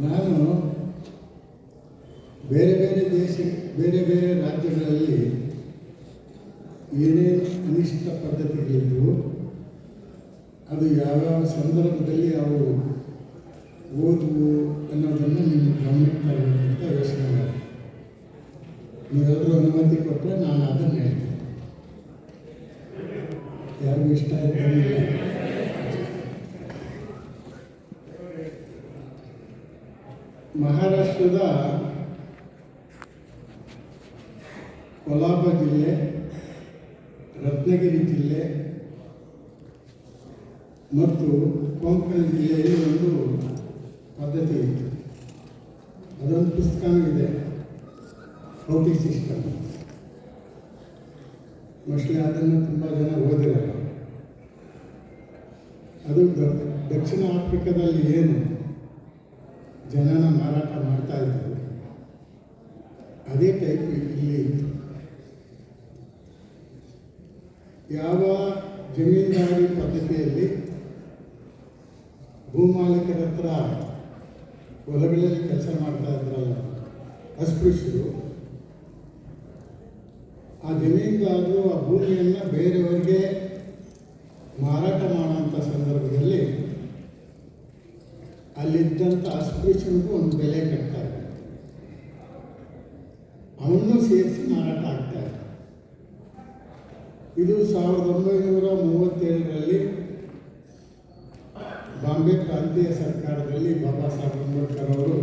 ನಾನು ಬೇರೆ ಬೇರೆ ದೇಶ, ಬೇರೆ ಬೇರೆ ರಾಜ್ಯಗಳಲ್ಲಿ ಏನೇನು ಅನಿಷ್ಟ ಪದ್ಧತಿಗಳಿದ್ದವು ಅದು ಯಾವ್ಯಾವ ಸಂದರ್ಭದಲ್ಲಿ ಅವು ಓದುವು ಅನ್ನೋದನ್ನು ನಿಮ್ಮ ಗಮನಕ್ಕೆ ತರಬೇಕಂತ ಯೋಚನೆ ಮಾಡಿ ನೀವೆಲ್ಲರೂ ಅನುಮತಿ ಕೊಟ್ಟರೆ ನಾನು ಅದನ್ನು ಹೇಳ್ತೀನಿ. ಯಾರಿಗೂ ಇಷ್ಟ ಇರ್ತಾನಿಲ್ಲ ಮಹಾರಾಷ್ಟ್ರದ ಕೊಲಾಬ ಜಿಲ್ಲೆ, ರತ್ನಗಿರಿ ಜಿಲ್ಲೆ ಮತ್ತು ಕೊಂಕಣ ಜಿಲ್ಲೆಯಲ್ಲಿ ಒಂದು ಪದ್ಧತಿ ಇತ್ತು. ಅದೊಂದು ಪುಸ್ತಕನೂ ಇದೆ ಕೌಟಿ ಸಿಸ್ಟಮ್ ಮೋಸ್ಟ್ಲಿ ಅದನ್ನು ತುಂಬ ಜನ ಓದಿರಲ್ಲ. ಅದು ದಕ್ಷಿಣ ಆಫ್ರಿಕಾದಲ್ಲಿ ಏನು ಜನನ ಮಾರಾಟ ಮಾಡ್ತಾ ಇದ್ದರು ಅದೇ ಟೈಪ್ ಇಲ್ಲಿ ಯಾವ ಜಮೀನ್ದಾರಿ ಪದ್ಧತಿಯಲ್ಲಿ ಭೂಮಾಲಿಕರ ಹತ್ರ ಹೊಲಗಳಲ್ಲಿ ಕೆಲಸ ಮಾಡ್ತಾ ಇದ್ರಲ್ಲ, ಅಸ್ಪೃಶ್ಯರು, ಆ ಜಮೀನ್ದಾರರು ಆ ಭೂಮಿಯನ್ನು ಬೇರೆಯವರಿಗೆ ಮಾರಾಟ ಮಾಡುವಂಥ ಸಂದರ್ಭದಲ್ಲಿ ಅಲ್ಲಿದ್ದಂಥ ಅಸ್ಪೃಶ್ಯನಿಗೂ ಒಂದು ಬೆಲೆ ಕಟ್ತಾ ಇದೆ. ಅವನ್ನೂ ಸೇರಿಸಿ ಮಾರಾಟ ಆಗ್ತಾ ಇದೆ. ಇದು ಸಾವಿರದ ಒಂಬೈನೂರ ಮೂವತ್ತೇಳರಲ್ಲಿ ಬಾಂಬೆ ಪ್ರಾಂತೀಯ ಸರ್ಕಾರದಲ್ಲಿ ಬಾಬಾ ಸಾಹೇಬ್ ಅಂಬೇಡ್ಕರ್ ಅವರು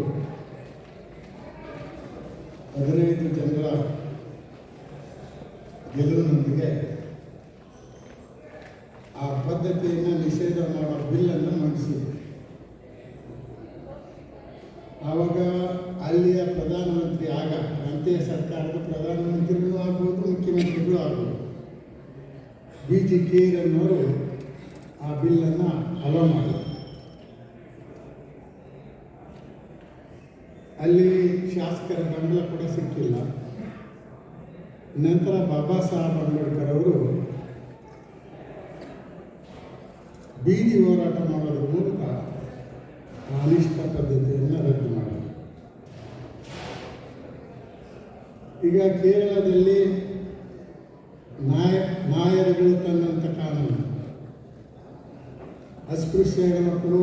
ಹದಿನೈದು ಜನರ ಗೆಲುವಿನೊಂದಿಗೆ ಆ ಪದ್ಧತಿಯನ್ನು ನಿಷೇಧ ಮಾಡೋ ಬಿಲ್ಲನ್ನು ಮಂಡಿಸಿದರು ಆವಾಗ ಅಲ್ಲಿಯ ಪ್ರಧಾನಮಂತ್ರಿ ಆಗ ಪ್ರಾಂತೀಯ ಸರ್ಕಾರದ ಪ್ರಧಾನಮಂತ್ರಿಗಳು ಆಗ್ಬೋದು ಮುಖ್ಯಮಂತ್ರಿಗಳು ಆಗ್ಬೋದು ಕೇರನ್ನವರು ಆ ಬಿಲ್ಲನ್ನು ಅಲೋ ಮಾಡಿದರು ಅಲ್ಲಿ ಶಾಸಕರ ಬೆಂಬಲ ಕೂಡ ಸಿಕ್ಕಿಲ್ಲ. ನಂತರ ಬಾಬಾ ಸಾಹೇಬ್ ಅಂಬೇಡ್ಕರ್ ಅವರು ಬೀದಿ ಹೋರಾಟ ಮಾಡೋದ್ರ ಮೂಲಕ ಅನಿಷ್ಟ ಪದ್ಧತಿಯನ್ನು ರದ್ದು ಮಾಡಿದರು. ಈಗ ಕೇರಳದಲ್ಲಿ ನಾಯ ನಾಯರುಗಳು ತಂದಂಥ ಕಾನೂನು ಅಸ್ಪೃಶ್ಯ ಮಕ್ಕಳು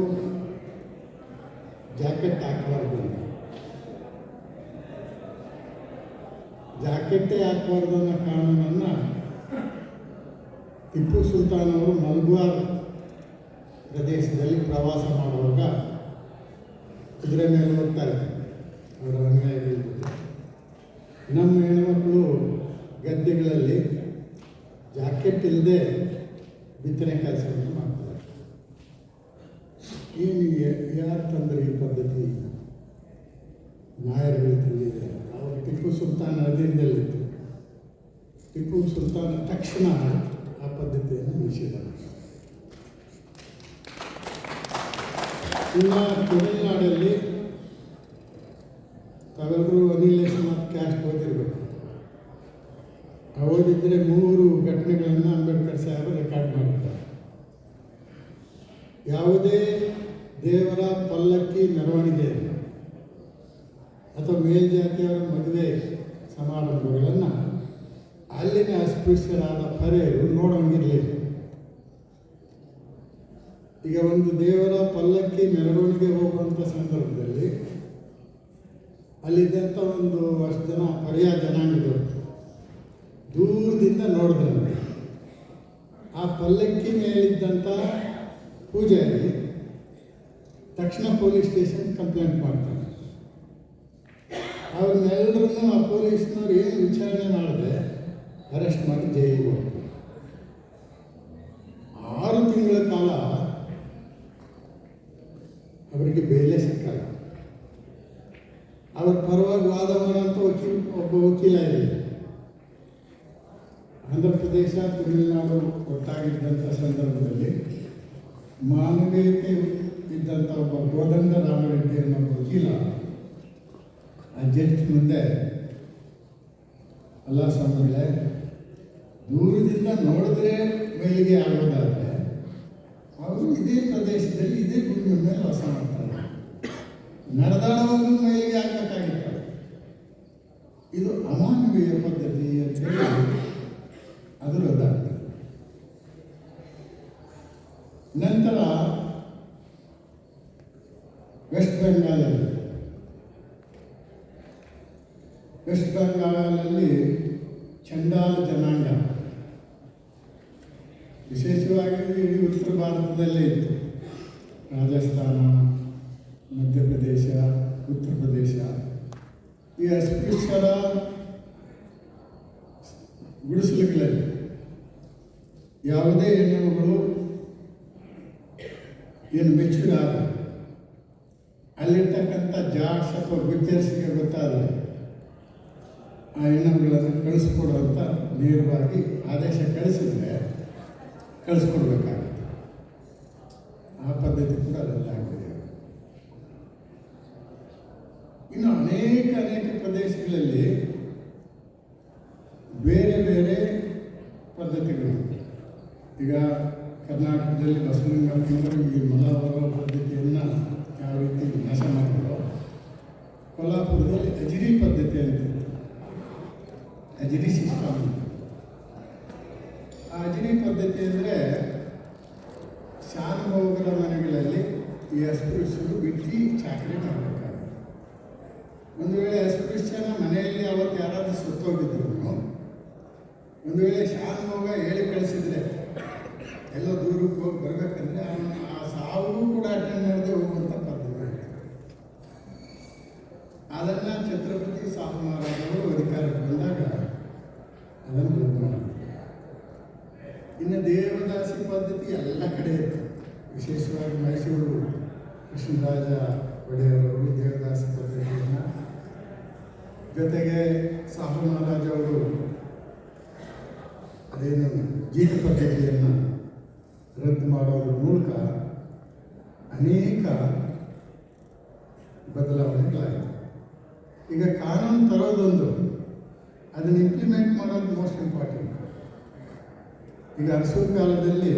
ಜಾಕೆಟ್ ಹಾಕಬಾರ್ದು. ಜಾಕೆಟ್ಟೇ ಹಾಕಬಾರ್ದು ಅನ್ನೋ ಕಾನೂನನ್ನು ಟಿಪ್ಪು ಸುಲ್ತಾನ್ ಅವರು ಮಲ್ಬಾರ್ ಪ್ರದೇಶದಲ್ಲಿ ಪ್ರವಾಸ ಮಾಡುವಾಗ ಕುದುರೆ ಮೇಲೆ ಹೋಗ್ತಾ ಇದ್ರು ಅವರ ಅನುಯಾಯಿಗಳ ಜೊತೆ ನಮ್ಮ ಹೆಣ್ಮಕ್ಳು ಗದ್ದೆಗಳಲ್ಲಿ ಜಾಕೆಟ್ ಇಲ್ಲದೆ ಬಿತ್ತನೆ ಕೆಲಸವನ್ನು ಮಾಡ್ತಾರೆ. ಯಾರು ತಂದರೆ ಈ ಪದ್ಧತಿ? ನಾಯರುಗಳು ತಂದಿದೆ ಅವರು ಟಿಪ್ಪು ಸುಲ್ತಾನ್ ಅಧೀನದಲ್ಲಿತ್ತು ಟಿಪ್ಪು ಸುಲ್ತಾನ್ ತಕ್ಷಣ ಆ ಪದ್ಧತಿಯನ್ನು ನಿಷೇಧ. ಇನ್ನು ತಮಿಳುನಾಡಲ್ಲಿ ತಾವೆಲ್ಲರೂ ಅನಿಲ್ ಆಫ್ ಕ್ಯಾಸ್ಟ್ ಓದಿರಬೇಕು. ಓದಿದ್ರೆ ಮೂರು ಘಟನೆಗಳನ್ನು ಅಂಬೇಡ್ಕರ್ ಸಾಹೇಬರು ರೆಕಾರ್ಡ್ ಮಾಡಿದ್ದಾರೆ. ಯಾವುದೇ ದೇವರ ಪಲ್ಲಕ್ಕಿ ಮೆರವಣಿಗೆ ಅಥವಾ ಮೇಲ್ಜಾತಿಯವರ ಮದುವೆ ಸಮಾರಂಭಗಳನ್ನು ಅಲ್ಲಿನ ಅಸ್ಪೃಶ್ಯರಾದ ಪರೆಯರು ನೋಡೋಂಗಿರಲಿಲ್ಲ. ಈಗ ಒಂದು ದೇವರ ಪಲ್ಲಕ್ಕಿ ಮೆರವಣಿಗೆ ಹೋಗುವಂಥ ಸಂದರ್ಭದಲ್ಲಿ ಅಲ್ಲಿದ್ದಂಥ ಒಂದು ಅಷ್ಟು ಜನ ಪರ್ಯಾಯ ಜನಾಂಗದವರು ದೂರದಿಂದ ನೋಡಿದ್ರೆ ಆ ಪಲ್ಲಕ್ಕಿ ಮೇಲಿದ್ದಂಥ ಪೂಜಾರಿ ತಕ್ಷಣ ಪೊಲೀಸ್ ಸ್ಟೇಷನ್ ಕಂಪ್ಲೇಂಟ್ ಮಾಡ್ತಾರೆ. ಅವ್ರನ್ನೆಲ್ಲರನ್ನೂ ಆ ಪೊಲೀಸ್ನವ್ರು ಏನು ವಿಚಾರಣೆ ಮಾಡದೆ ಅರೆಸ್ಟ್ ಮಾಡಿ ಜೈಲಿಗೆ ಹೋಗ್ತಾರೆ. ಆರು ತಿಂಗಳ ಕಾಲ ಅವರಿಗೆ ಬೇಲೆ ಸಿಕ್ಕಲ್ಲ. ಅವ್ರ ಪರವಾಗಿ ವಾದ ಮಾಡೋಂಥ ವಕೀಲ, ಒಬ್ಬ ವಕೀಲ ಇರಲಿಲ್ಲ ಆಂಧ್ರ ಪ್ರದೇಶ, ತಮಿಳುನಾಡು ಒಟ್ಟಾಗಿದ್ದಂಥ ಸಂದರ್ಭದಲ್ಲಿ ಮಾನವೀಯತೆ ಇದ್ದಂಥ ಒಬ್ಬ ಗೋದಂಡ ರಾಮರೆಡ್ಡಿ ಅನ್ನೋ ವಕೀಲ. ಆ ಜಡ್ಜ್ ಮುಂದೆ, ಅಲ್ಲ ಸ್ವಾಮಿಗಳೇ, ದೂರದಿಂದ ನೋಡಿದ್ರೆ ಮೇಲಿಗೆ ಆಗೋದಾದರೆ, ಅವರು ಇದೇ ಪ್ರದೇಶದಲ್ಲಿ ಇದೇ ಭೂಮಿಯ ಮೇಲೆ ವಾಸ ಮಾಡ್ತಾರೆ. ನಡೆದಾಡುವಾಗ ಮೇಲಿಗೆ ಆಗಬೇಕಾಗಿತ್ತು ಇದು ಅಮಾನವೀಯ ಪದ್ಧತಿ ಅಂತ ಹೇಳಿ ಅದು ರದ್ದಾಗ್ತದೆ. ನಂತರ ವೆಸ್ಟ್ ಬೆಂಗಾಲಲ್ಲಿ ವೆಸ್ಟ್ ಬೆಂಗಾಲಲ್ಲಿ ಚಂಡಾಲ ಜನಾಂಗ. ವಿಶೇಷವಾಗಿ ಇಡೀ ಉತ್ತರ ಭಾರತದಲ್ಲೇ ಇತ್ತು. ರಾಜಸ್ಥಾನ, ಮಧ್ಯಪ್ರದೇಶ, ಉತ್ತರ ಪ್ರದೇಶ. ಈ ಅಸ್ಪೃಶ್ಯರ ಗುಡಿಸಲುಗಳಲ್ಲಿ ಯಾವುದೇ ಹೆಣ್ಣುಮಗಳು ಏನು ಆದ ಅಲ್ಲಿರ್ತಕ್ಕಂಥ ಜಾಟ್ಸ್ ಅಥವಾ ಗುಜ್ಜರ್ಸಿಗೆ ಗೊತ್ತಾದರೆ ಆ ಹೆಣ್ಣುಗಳನ್ನು ಕಳಿಸ್ಕೊಡುವಂಥ ನೇರವಾಗಿ ಆದೇಶ ಕಳಿಸಿದ್ರೆ ಕಳಿಸ್ಕೊಡ್ಬೇಕಾಗುತ್ತೆ. ಆ ಪದ್ಧತಿ ಕೂಡ ರದ್ದಾಗಿದೆ ಇನ್ನು ಅನೇಕ ಅನೇಕ ಪ್ರದೇಶಗಳಲ್ಲಿ ಬೇರೆ ಬೇರೆ ಪದ್ಧತಿಗಳು. ಈಗ ಕರ್ನಾಟಕದಲ್ಲಿ ಬಸವಲಿಂಗಪ್ಪನವರು ಈ ಮಲಾವರ ಪದ್ಧತಿಯನ್ನು ಯಾವ ರೀತಿ ವಿನಾಶ ಮಾಡಿದ್ರು, ಕೊಲ್ಲಾಪುರದಲ್ಲಿ ಅಜಿರಿ ಪದ್ಧತಿ ಅಂತ ಇತ್ತು. ಅಜಿರಿ ಸಿಸ್ಟಮ್ ಆ ಅಜಿರಿ ಪದ್ಧತಿ ಅಂದರೆ ಶಾನುಭೋಗರ ಮನೆಗಳಲ್ಲಿ ಈ ಅಸ್ಪೃಶ್ಯರು ಬಿಟ್ಟು ಚಾಕರಿ ಮಾಡಬೇಕಾಗುತ್ತೆ ಒಂದು ವೇಳೆ ಅಸ್ಪೃಶ್ಯನ ಮನೆಯಲ್ಲಿ ಅವತ್ತು ಯಾರಾದರೂ ಸುತ್ತೋಗಿದ್ರು ಒಂದು ವೇಳೆ ಶಾನುಭೋಗ ಹೇಳಿ ಕಳಿಸಿದ್ರೆ ಎಲ್ಲೋ ದೂರಕ್ಕೆ ಹೋಗಿ ಬರಬೇಕಂದ್ರೆ ಅವನು ಆ ಸಾವು ಕೂಡ ಅಟೆಂಡ್ ಮಾಡದೆ ಹೋಗುವಂಥ ಪದ್ಧತಿ ಅದನ್ನು ಛತ್ರಪತಿ ಸಾಹು ಮಹಾರಾಜರು ಅಧಿಕಾರಕ್ಕೆ ಬಂದಾಗ ಅದನ್ನು ಇನ್ನ ಇನ್ನು ದೇವದಾಸಿ ಪದ್ಧತಿ ಎಲ್ಲ ಕಡೆ ಇತ್ತು. ವಿಶೇಷವಾಗಿ ಮೈಸೂರು ಕೃಷ್ಣರಾಜ ಒಡೆಯರವರು ದೇವದಾಸ ಪದ್ಧತಿಯನ್ನು. ಜೊತೆಗೆ ಸಾಹು ಮಹಾರಾಜ ಅವರು ಅದೇನು ಜೀತ ಪದ್ಧತಿಯನ್ನು ರದ್ದು ಮಾಡೋದ್ರ ಮೂಲಕ ಅನೇಕ ಬದಲಾವಣೆಗಳಾಯಿತು. ಈಗ ಕಾನೂನು ತರೋದೊಂದು, ಅದನ್ನು ಇಂಪ್ಲಿಮೆಂಟ್ ಮಾಡೋದು ಮೋಸ್ಟ್ ಇಂಪಾರ್ಟೆಂಟ್ ಈಗ ಅರಸೂರು ಕಾಲದಲ್ಲಿ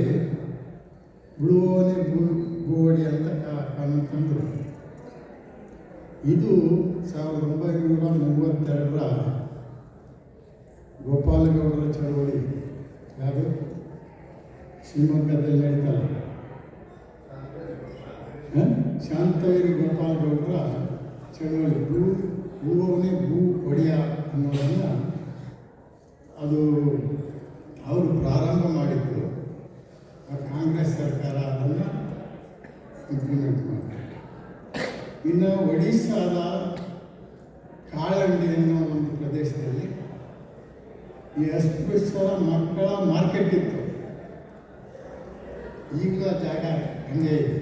ಉಳುವನೆ ಭೂ ಅಂತ ಕಾನೂನು ತಂದರು. ಇದು ಸಾವಿರದ ಒಂಬೈನೂರ ಮೂವತ್ತೆರಡರ ಗೋಪಾಲಗೌಡರ ಚಳವಳಿ ಯಾವುದು ಶಿವಮೊಗ್ಗದಲ್ಲಿ ನಡೀತಲ್ಲ ಹ? ಗೋಪಾಲ ಗೋಪಾಲಗೌಡರ ಚಳುವಳಿ, ಭೂ ಭೂವನೇ ಭೂ ಒಡೆಯ ಅನ್ನೋದನ್ನು ಅದು ಅವರು ಪ್ರಾರಂಭ ಮಾಡಿದ್ದು. ಕಾಂಗ್ರೆಸ್ ಸರ್ಕಾರ ಅದನ್ನು ಇಂಪ್ಲಿಮೆಂಟ್ ಮಾಡಿದೆ ಇನ್ನು ಒಡಿಸ್ಸಾದ ಕಾಳಂಡಿ ಅನ್ನೋ ಒಂದು ಪ್ರದೇಶದಲ್ಲಿ ಈ ಅಸ್ಪೃಶ್ಯರ ಮಕ್ಕಳ ಮಾರ್ಕೆಟ್ ಇತ್ತು. ಈಗಲೂ ಆ ಜಾಗ ಹಂಗೆ ಇದೆ.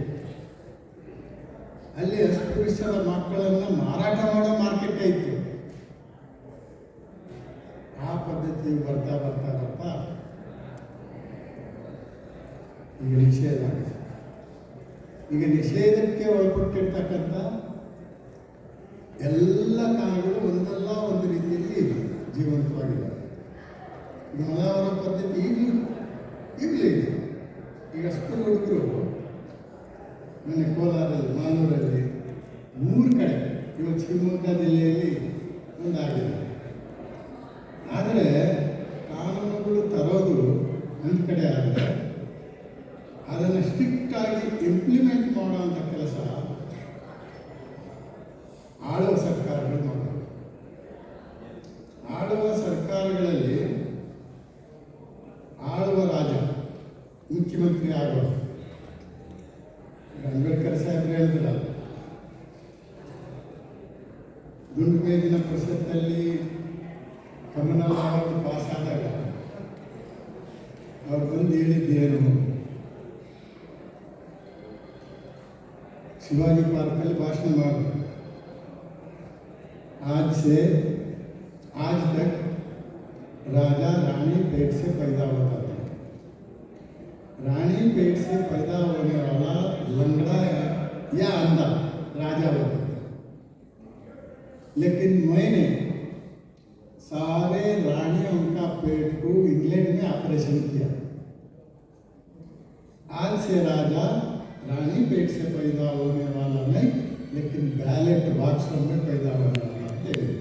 ಅಲ್ಲಿ ಅಸ್ಪೃಶ್ಯರ ಮಕ್ಕಳನ್ನು ಮಾರಾಟ ಮಾಡೋ ಮಾರ್ಕೆಟ್ ಇತ್ತು. ಆ ಪದ್ಧತಿ ಬರ್ತಾ ಬರ್ತಾ ಬರ್ತಾ ಈಗ ನಿಷೇಧ. ಈಗ ನಿಷೇಧಕ್ಕೆ ಒಳಪಟ್ಟಿರ್ತಕ್ಕಂಥ ಎಲ್ಲ ಕಾರ್ಯಗಳು ಒಂದಲ್ಲ ಒಂದು ರೀತಿಯಲ್ಲಿ ಜೀವಂತವಾಗಿದೆ ಈಗ ಮಲಯಾಳರ ಪದ್ಧತಿ ಈಗಲೂ ಈಗಲೂ ಈಗ ಸ್ಕೂಲ್ ಹುಡುಗರು ಮೊನ್ನೆ ಕೋಲಾರಲ್ಲಿ ಮೂರು ಕಡೆ ಇವತ್ತು ಶಿವಮೊಗ್ಗ ಜಿಲ್ಲೆಯಲ್ಲಿ ಒಂದಾಗಿದೆ ಆದರೆ ಕಾನೂನುಗಳು ತರೋದು ಒಂದು ಕಡೆ ಆದರೆ में ऑपरेशन किया आज से राजा रानी पेट से पैदा होने वाला नहीं लेकिन बैलेट बॉक्सों में पैदा होगा ಅಂತ ಹೇಳಿದ್ರು.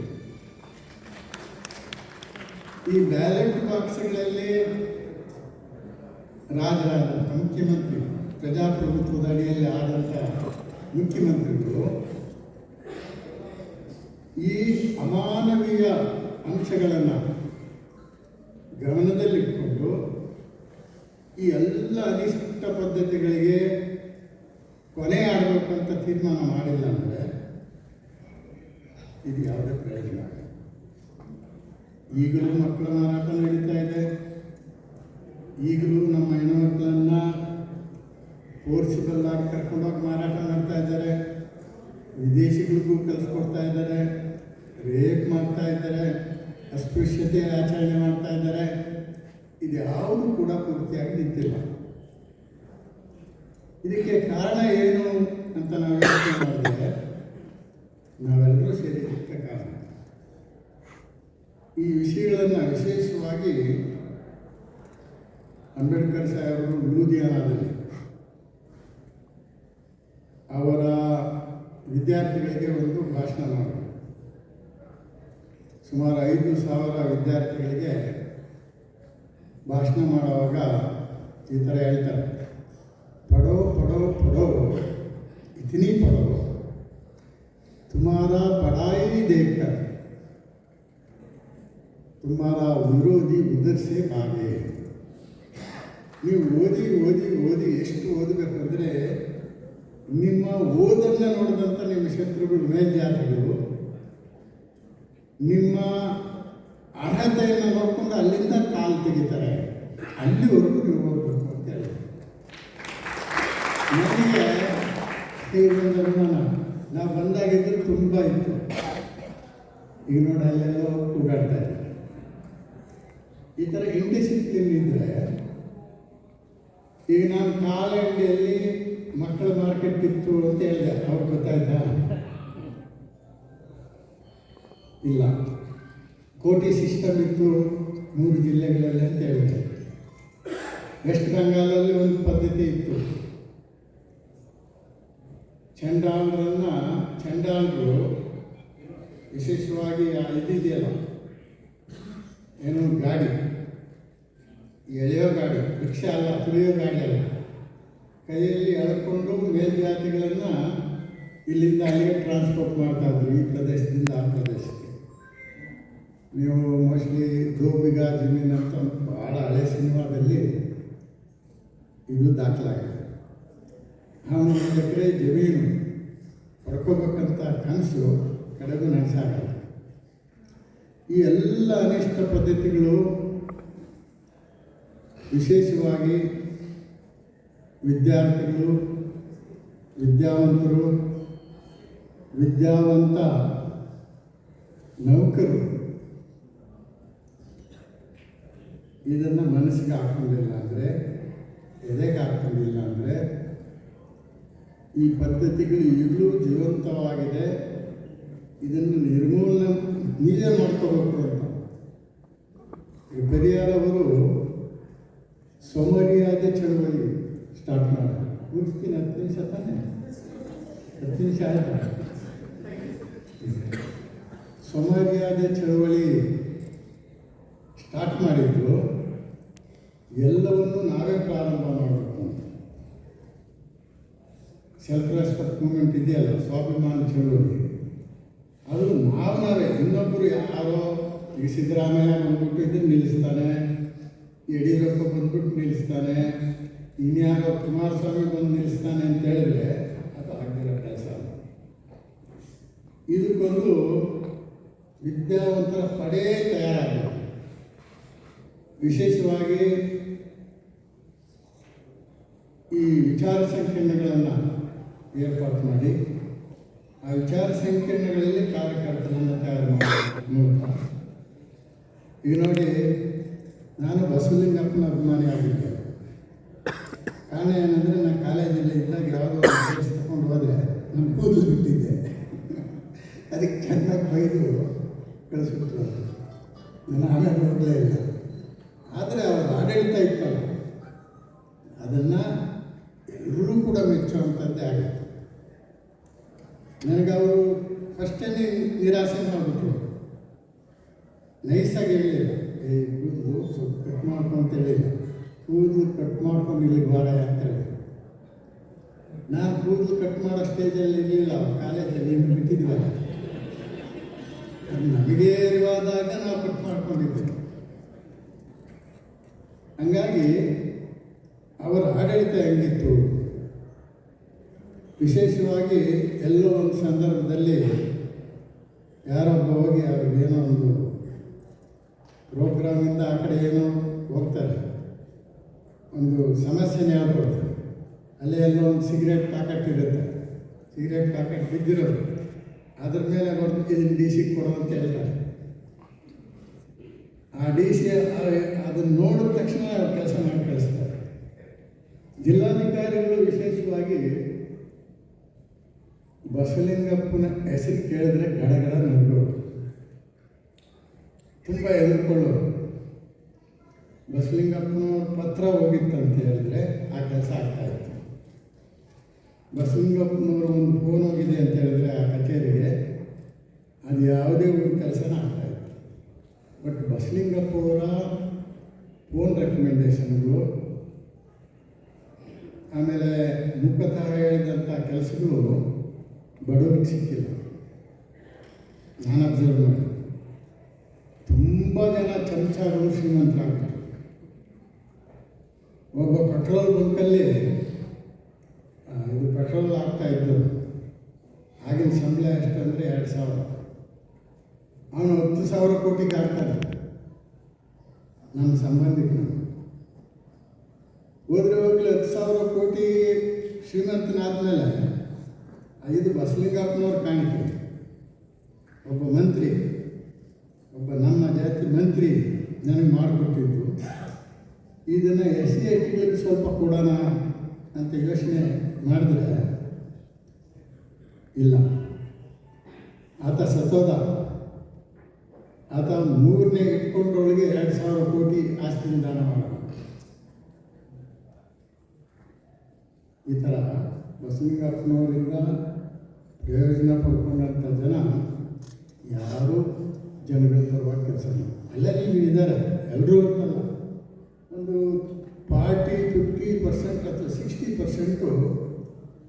ಈ ಬ್ಯಾಲೆಟ್ ಬಾಕ್ಸ್ಗಳಲ್ಲಿ ರಾಜರಾದಂಥ ಮುಖ್ಯಮಂತ್ರಿ ಪ್ರಜಾಪ್ರಭುತ್ವದ ಅಡಿಯಲ್ಲಿ ಆದಂಥ ಮುಖ್ಯಮಂತ್ರಿಗಳು ಈ ಅಮಾನವೀಯ ಅಂಶಗಳನ್ನು ಈ ಎಲ್ಲ ಅನಿಷ್ಟ ಪದ್ಧತಿಗಳಿಗೆ ಕೊನೆ ಆಡಬೇಕು ಅಂತ ತೀರ್ಮಾನ ಮಾಡಿಲ್ಲ ಅಂದರೆ ಇದು ಯಾವುದೇ ಪ್ರಯೋಜನ ಈಗಲೂ ಮಕ್ಕಳ ಮಾರಾಟ ನಡೀತಾ ಇದೆ. ಈಗಲೂ ನಮ್ಮ ಹೆಣ್ಣುಮಕ್ಕಳನ್ನು ಫೋರ್ಸಿಬಲ್ ಆಗಿ ಕರ್ಕೊಂಡೋಗಿ ಮಾರಾಟ ಮಾಡ್ತಾ ಇದ್ದಾರೆ. ವಿದೇಶಿಗಳಿಗೂ ಕಲಿಸ್ಕೊಡ್ತಾ ಇದ್ದಾರೆ. ರೇಪ್ ಮಾಡ್ತಾ ಇದ್ದಾರೆ. ಅಸ್ಪೃಶ್ಯತೆ ಆಚರಣೆ ಮಾಡ್ತಾ ಇದ್ದಾರೆ. ಇದು ಯಾವುದು ಕೂಡ ಪೂರ್ತಿಯಾಗಿ ನಿಂತಿಲ್ಲ. ಇದಕ್ಕೆ ಕಾರಣ ಏನು ಅಂತ ನಾವು ಮಾಡಿದ್ರೆ ನಾವೆಲ್ಲರೂ ಸೇರಿ ಕಾರಣ. ಈ ವಿಷಯಗಳನ್ನು ವಿಶೇಷವಾಗಿ ಅಂಬೇಡ್ಕರ್ ಸಾಹೇಬರು ಲೂಧಿಯಾನದಲ್ಲಿ ಅವರ ವಿದ್ಯಾರ್ಥಿಗಳಿಗೆ ಒಂದು ಭಾಷಣ ಮಾಡಿದರು. ಸುಮಾರು ಐದು ಸಾವಿರ ವಿದ್ಯಾರ್ಥಿಗಳಿಗೆ ಭಾಷಣ ಮಾಡುವಾಗ ಈ ಥರ ಹೇಳ್ತಾರೆ. ಪಡೋ ಪಡೋ ಪಡೋ, ಇತನಿ ಪಡೋ. ತುಮಾರ ಪಡಾಯಿ ದೇಹ ತುಮಾರ ವಿರೋಧಿ ಉದರ್ಸೆ ಕಾಗೆ ನೀವು ಓದಿ ಓದಿ ಓದಿ ಎಷ್ಟು ಓದಬೇಕಂದ್ರೆ ನಿಮ್ಮ ಓದನ್ನ ನೋಡಿದಂಥ ನಿಮ್ಮ ಶತ್ರುಗಳು ಮೇಲ್ಜಾತಿಗಳು, ನಿಮ್ಮ ಅರ್ಹತೆಯನ್ನು ನೋಡ್ಕೊಂಡು ಅಲ್ಲಿಂದ ಕಾಲು ತೆಗಿತಾರೆ. ಅಲ್ಲಿವರೆಗೂ ನೀವು ಹೋಗ್ಬೇಕು ಅಂತ ಹೇಳಿ. ನನಗೆ ಈ ನಾವು ಬಂದಾಗಿದ್ದರೆ ತುಂಬ ಇತ್ತು. ಈಗ ನೋಡಿ, ಅಲ್ಲೆಲ್ಲ ಕೂಗಾಡ್ತಾ ಇದ್ದಾರೆ. ಈ ಥರ ಇಂಡಿಸಿಪ್ಲಿನ್ ಇದ್ದರೆ ಈಗ ನಾನು ಕಾಲಹಳ್ಳಿಯಲ್ಲಿ ಮಕ್ಕಳ ಮಾರ್ಕೆಟ್ ಇತ್ತು ಅಂತ ಹೇಳಿದೆ. ಅವ್ರು ಗೊತ್ತಾಯ್ತಾ? ಇಲ್ಲ. ಕೋಟಿ ಸಿಸ್ಟಮ್ ಇತ್ತು ಮೂರು ಜಿಲ್ಲೆಗಳಲ್ಲಿ ಅಂತ ಹೇಳಿದೆ ವೆಸ್ಟ್ ಬೆಂಗಾಲಲ್ಲಿ ಒಂದು ಪದ್ಧತಿ ಇತ್ತು. ಚಂಡಾಲರನ್ನ, ಚಂಡಾಲರು ವಿಶೇಷವಾಗಿ ಇದಿದೆಯಲ್ಲ ಏನು ಗಾಡಿ, ಎಳೆಯೋ ಗಾಡಿ, ರಿಕ್ಷಾ ಅಲ್ಲ, ತುಳಿಯೋ ಗಾಡಿ ಅಲ್ಲ, ಕೈಯಲ್ಲಿ ಎಳ್ಕೊಂಡು ಮೇಲ್ಜಾತಿಗಳನ್ನು ಇಲ್ಲಿಂದ ಅಲ್ಲಿಗೆ ಟ್ರಾನ್ಸ್ಪೋರ್ಟ್ ಮಾಡ್ತಾ ಇದ್ರು, ಈ ಪ್ರದೇಶದಿಂದ ಆ ಪ್ರದೇಶಕ್ಕೆ ನೀವು ಮೋಸ್ಟ್ಲಿ ಗೋಬಿಗ ಜಮೀನ್ ಅಂತ ಭಾಳ ಹಳೆ ಸಿನಿಮಾದಲ್ಲಿ ಇದು ದಾಖಲಾಗಿದೆ. ನಾವು ಒಂದು ಎಕರೆ ಜಮೀನು ಪಡ್ಕೋಬೇಕಂತ ಕನಸು ಕಡೆಗೂ ನಡೆಸಾಗಲ್ಲ. ಈ ಎಲ್ಲ ಅನಿಷ್ಟ ಪದ್ಧತಿಗಳು ವಿಶೇಷವಾಗಿ ವಿದ್ಯಾರ್ಥಿಗಳು, ವಿದ್ಯಾವಂತರು, ವಿದ್ಯಾವಂತ ನೌಕರು ಇದನ್ನು ಮನಸ್ಸಿಗೆ ಹಾಕೊಂಡಿಲ್ಲ ಅಂದರೆ, ಎದೆಗೆ ಹಾಕೊಂಡಿಲ್ಲ ಅಂದರೆ, ಈ ಪದ್ಧತಿಗಳು ಈಗಲೂ ಜೀವಂತವಾಗಿದೆ, ಇದನ್ನು ನಿರ್ಮೂಲನೆ ನೀವೇ ಮಾಡ್ಕೋಬೇಕು ಅಂತ. ಪೆರಿಯಾರವರು ಸೋಮರಿಯಾದ ಚಳವಳಿ ಸ್ಟಾರ್ಟ್ ಮಾಡಿದ್ರು. ಮುಗಿಸ್ತೀನಿ ಹತ್ತು ನಿಮಿಷ ತಾನೆ? ಹತ್ತು ನಿಮಿಷ ಆಯ್ತಾ? ಸೋಮರಿಯಾದ ಚಳವಳಿ ಸ್ಟಾರ್ಟ್ ಮಾಡಿದ್ದು ಎಲ್ಲವನ್ನು ನಾವೇ ಪ್ರಾರಂಭ ಮಾಡಬೇಕು ಅಂತ. ಸೆಲ್ಫ್ ರೆಸ್ಪೆಕ್ಟ್ ಮೂಮೆಂಟ್ ಇದೆಯಲ್ಲ, ಸ್ವಾಭಿಮಾನ ಚಳುವಳಿ. ಅದು ನಾವು ನಾವೇ ಇನ್ನೊಬ್ಬರು ಯಾರೋ ಈಗ ಸಿದ್ದರಾಮಯ್ಯ ಬಂದ್ಬಿಟ್ಟು ಇದನ್ನು ನಿಲ್ಲಿಸ್ತಾನೆ, ಯಡಿಯೂರಪ್ಪ ಬಂದ್ಬಿಟ್ಟು ನಿಲ್ಲಿಸ್ತಾನೆ, ಇನ್ಯಾರೋ ಕುಮಾರಸ್ವಾಮಿ ಬಂದು ನಿಲ್ಲಿಸ್ತಾನೆ ಅಂತ ಹೇಳಿದ್ರೆ ಅದು ಆಗಿರೋ ಕೆಲಸ ಇದಕ್ಕೊಂದು ವಿದ್ಯಾವಂತರ ಪಡೆ ತಯಾರಾಗಬೇಕು. ವಿಶೇಷವಾಗಿ ಈ ವಿಚಾರ ಸಂಕಿರಣಗಳನ್ನು ಏರ್ಪಾಟ್ ಮಾಡಿ, ಆ ವಿಚಾರ ಸಂಕಿರಣಗಳಲ್ಲಿ ಕಾರ್ಯಕರ್ತರನ್ನು ತಯಾರು ಮಾಡಬೇಕು ಮೂಲಕ. ಈಗ ನೋಡಿ, ನಾನು ಬಸವಲಿಂಗಪ್ಪನ ಅಭಿಮಾನಿ ಆಗಿದ್ದೆ. ಕಾರಣ ಏನಂದರೆ, ನಾನು ಕಾಲೇಜಲ್ಲಿ ಇದ್ದಾಗ ಯಾವುದೋ ತಗೊಂಡು ಹೋದರೆ ನಾನು ಕೂದಲು ಬಿಟ್ಟಿದ್ದೆ. ಅದಕ್ಕೆ ಚೆನ್ನಾಗಿ ಬೈದು ಕಳಿಸ್ಬಿಟ್ರು. ನಾನು ಆಮೇಲೆ ಕೊಡಲೇ ಇಲ್ಲ. ಆದರೆ ಅವರ ಆಡಳಿತ ಇತ್ತಲ್ಲ. ಅದನ್ನು ಎಲ್ಲರೂ ಕೂಡ ಮೆಚ್ಚುವಂಥದ್ದೇ ಆಗುತ್ತೆ. ನನಗೆ ಅವರು ಫಸ್ಟೇ ನಿರಾಸೆ ಮಾಡಿಬಿಟ್ರು. ನೈಸಾಗಿ ಹೇಳಿಲ್ಲ ಏ ಕೂದಲು ಸ್ವಲ್ಪ ಕಟ್ ಮಾಡ್ಕೊ ಅಂತ ಹೇಳಿಲ್ಲ ಕೂದಲು ಕಟ್ ಮಾಡ್ಕೊಂಡು ಇಲ್ಲಿಗೆ ಬಾರ ಅಂತ ಹೇಳಿದ್ರು. ನಾನು ಕೂದಲು ಕಟ್ ಮಾಡೋ ಸ್ಟೇಜಲ್ಲಿ ಇರಲಿಲ್ಲ ಕಾಲೇಜಲ್ಲಿ ಬಿಟ್ಟಿದ್ವಲ್ಲ ನಮಗೆ ಇರುವಾದಾಗ ನಾವು ಕಟ್ ಮಾಡ್ಕೊಂಡಿದ್ದೆ ಹಂಗಾಗಿ ಅವರ ಆಡಳಿತ ಹೆಂಗಿತ್ತು? ವಿಶೇಷವಾಗಿ ಎಲ್ಲೋ ಒಂದು ಸಂದರ್ಭದಲ್ಲಿ ಯಾರೊಬ್ಬ ಹೋಗಿ ಅವ್ರಿಗೇನೋ ಒಂದು ಪ್ರೋಗ್ರಾಮಿಂದ ಆ ಕಡೆ ಏನೋ ಹೋಗ್ತಾರೆ. ಒಂದು ಸಮಸ್ಯೆನೇ ಹೇಳ್ಕೊಡ್ತಾರೆ ಅಲ್ಲೇ ಎಲ್ಲೋ ಒಂದು ಸಿಗರೇಟ್ ಪ್ಯಾಕೆಟ್ ಇರುತ್ತೆ. ಸಿಗರೇಟ್ ಪ್ಯಾಕೆಟ್ ಬಿದ್ದಿರೋದು. ಅದ್ರ ಮೇಲೆ ಇದನ್ನು ಡಿ ಸಿ ಕೊಡೋ ಅಂತ ಹೇಳ್ತಾರೆ. ಆ ಡಿ ಸಿ ಅದನ್ನು ನೋಡಿದ ತಕ್ಷಣ ಕೆಲಸ ಮಾಡಿ ಕಳಿಸ್ತಾರೆ. ಜಿಲ್ಲಾಧಿಕಾರಿಗಳು ವಿಶೇಷವಾಗಿ ಬಸವಲಿಂಗಪ್ಪನ ಹೆಸರು ಕೇಳಿದ್ರೆ ಗಡಗಡ ನಡ್ಗೋರು ತುಂಬ ಹೆದರ್ಕೊಳ್ಳೋರು. ಬಸವಲಿಂಗಪ್ಪನವ್ರ ಪತ್ರ ಹೋಗಿತ್ತಂತ ಹೇಳಿದ್ರೆ ಆ ಕೆಲಸ ಆಗ್ತಾಯಿತ್ತು ಬಸವಲಿಂಗಪ್ಪನವ್ರ ಒಂದು ಫೋನ್ ಹೋಗಿದೆ ಅಂತ ಹೇಳಿದ್ರೆ ಆ ಕಚೇರಿಗೆ, ಅದು ಯಾವುದೇ ಒಂದು ಕೆಲಸನ ಆಗ್ತಾಯಿತ್ತು ಬಟ್ ಬಸಲಿಂಗಪ್ಪ ಅವರ ಫೋನ್ ರೆಕಮೆಂಡೇಶನ್ಗಳು ಆಮೇಲೆ ಮುಖತಃ ಹೇಳಿದಂಥ ಕೆಲಸಗಳು ಬಡವರಿಗೆ ಸಿಕ್ಕಿಲ್ಲ. ನಾನು ಅಬ್ಸರ್ವ್ ಮಾಡಿ ತುಂಬ ಜನ ಚಮಚಗಳು ಶ್ರೀಮಂತರಾಗ್ತಾರೆ ಒಬ್ಬ ಪೆಟ್ರೋಲ್ ಬಂಕಲ್ಲಿ ಇದು ಪೆಟ್ರೋಲ್ ಆಗ್ತಾ ಇದ್ದರು ಆಗಿನ ಸಂಬಳ ಎಷ್ಟಂದರೆ ಎರಡು ಸಾವಿರ. ಅವನು ಹತ್ತು ಸಾವಿರ ಕೋಟಿ ಆಗ್ತಾನೆ ನಮ್ಮ ಸಂಬಂಧಿಕನು. ಹೋದ್ರೆ ಹೋಗ್ಲಿ ಹತ್ತು ಸಾವಿರ ಕೋಟಿ ಶ್ರೀಮಂತನಾದ್ಮೇಲೆ ಐದು ಬಸಲಿಂಗಪ್ಪನವ್ರ ಕಾಣಿಕೆ. ಒಬ್ಬ ಮಂತ್ರಿ, ಒಬ್ಬ ನಮ್ಮ ಜಾತಿ ಮಂತ್ರಿ ನನಗೆ ಮಾಡಿಕೊಟ್ಟಿದ್ದು. ಇದನ್ನು ಎಸ್ ಸಿ ಐ ಟಿಗಳಿಗೆ ಸ್ವಲ್ಪ ಕೊಡೋಣ ಅಂತ ಯೋಚನೆ ಮಾಡಿದ್ರೆ ಇಲ್ಲ. ಆತ ಸತ್ತೋದ ಆತ ಮೂರನೇ ಇಟ್ಕೊಂಡೊಳಗೆ ಎರಡು ಸಾವಿರ ಕೋಟಿ ಆಸ್ತಿನ ದಾನ ಮಾಡಬೇಕು. ಈ ಥರ ಬಸವಲಿಂಗಪ್ಪನವರಿಂದ ಪ್ರಯೋಜನ ಪಡ್ಕೊಂಡಂಥ ಜನ ಯಾರೂ ಜನಗಳ ಪರವಾಗಿ ಕೆಲಸ ಮಾಡಿ ಎಲ್ಲರಿಗೂ ಇದ್ದಾರೆ ಎಲ್ಲರೂ ಅಂತಲ್ಲ. ಒಂದು ಫಾರ್ಟಿ ಫಿಫ್ಟಿ ಪರ್ಸೆಂಟ್ ಅಥವಾ ಸಿಕ್ಸ್ಟಿ ಪರ್ಸೆಂಟು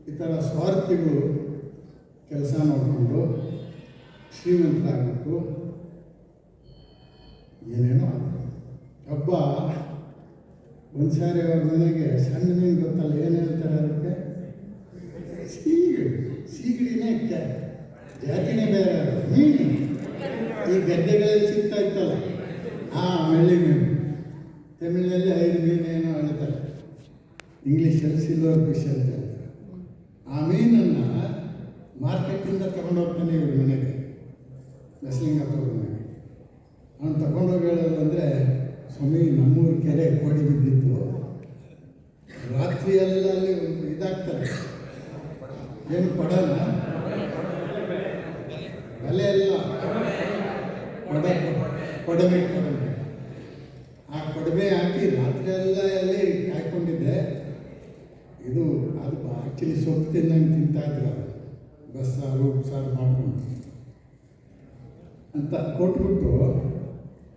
ಈ ಥರ ಸ್ವಾರ್ಥಿಗಳು ಕೆಲಸ ಮಾಡಿಕೊಂಡು ಶ್ರೀಮಂತರಾಗಬೇಕು. ಏನೇನೋ ಹಬ್ಬ ಒಬ್ಬ ಒಂದು ಸಾರಿ ಅವ್ರ ಮನೆಗೆ ಸಣ್ಣ ಮೀನು ಗೊತ್ತಲ್ಲ, ಏನು ಹೇಳ್ತಾರೆ ಅದಕ್ಕೆ? ಸೀಗಡಿ, ಸೀಗಡಿನೇ ಜಾತಿನೇ ಬೇರೆ ಮೀನು. ಈ ಗದ್ದೆಗಳಲ್ಲಿ ಸಿಗ್ತಾ ಇತ್ತಲ್ಲ, ಆ ಮಳ್ಳಿ ಮೀನು. ತಮಿಳಿನಲ್ಲಿ ಐದು ಮೀನು ಏನೋ ಹೇಳ್ತಾರೆ. ಇಂಗ್ಲೀಷಲ್ಲಿ ಸಿಲ್ವರ್ ಫಿಶ್ ಅಂತ ಹೇಳ್ತಾರೆ. ಆ ಮೀನನ್ನು ಮಾರ್ಕೆಟಿಂದ ತಗೊಂಡೋಗ್ತಾನೆ ಇವ್ರ ಮನೆಗೆ. ಬಸಲಿಂಗಪ್ಪ ಅವ್ರ ಮನೆಗೆ. ಅವನು ತಗೊಂಡೋಗಿ ಹೇಳೋದು ಅಂದರೆ, ಸ್ವಾಮಿ, ನಮ್ಮೂರು ಕೆರೆ ಕೋಡಿ ಬಿದ್ದಿತ್ತು. ರಾತ್ರಿ ಎಲ್ಲ ಅಲ್ಲಿ ಒಂದು ಇದಾಗ್ತಾರೆ. ಏನು ಪಡಲ್ಲ? ಬೆಲೆ ಎಲ್ಲ ಕೊಡ ಕೊಡವೆ ಆ ಕೊಡವೆ ಹಾಕಿ ರಾತ್ರಿ ಎಲ್ಲ ಅಲ್ಲಿ ಕಾಯ್ಕೊಂಡಿದ್ದೆ. ಇದು ಅದು ಆಕ್ಚುಲಿ ಸೊಪ್ಪು ತಿನ್ನಂಗೆ ತಿಂತಾ ಇದ್ರು ಅದು ಬಸ್ಸಾರು, ಉಪ್ಸಾರು ಮಾಡ್ಕೊಂಡು. ಅಂತ ಕೊಟ್ಬಿಟ್ಟು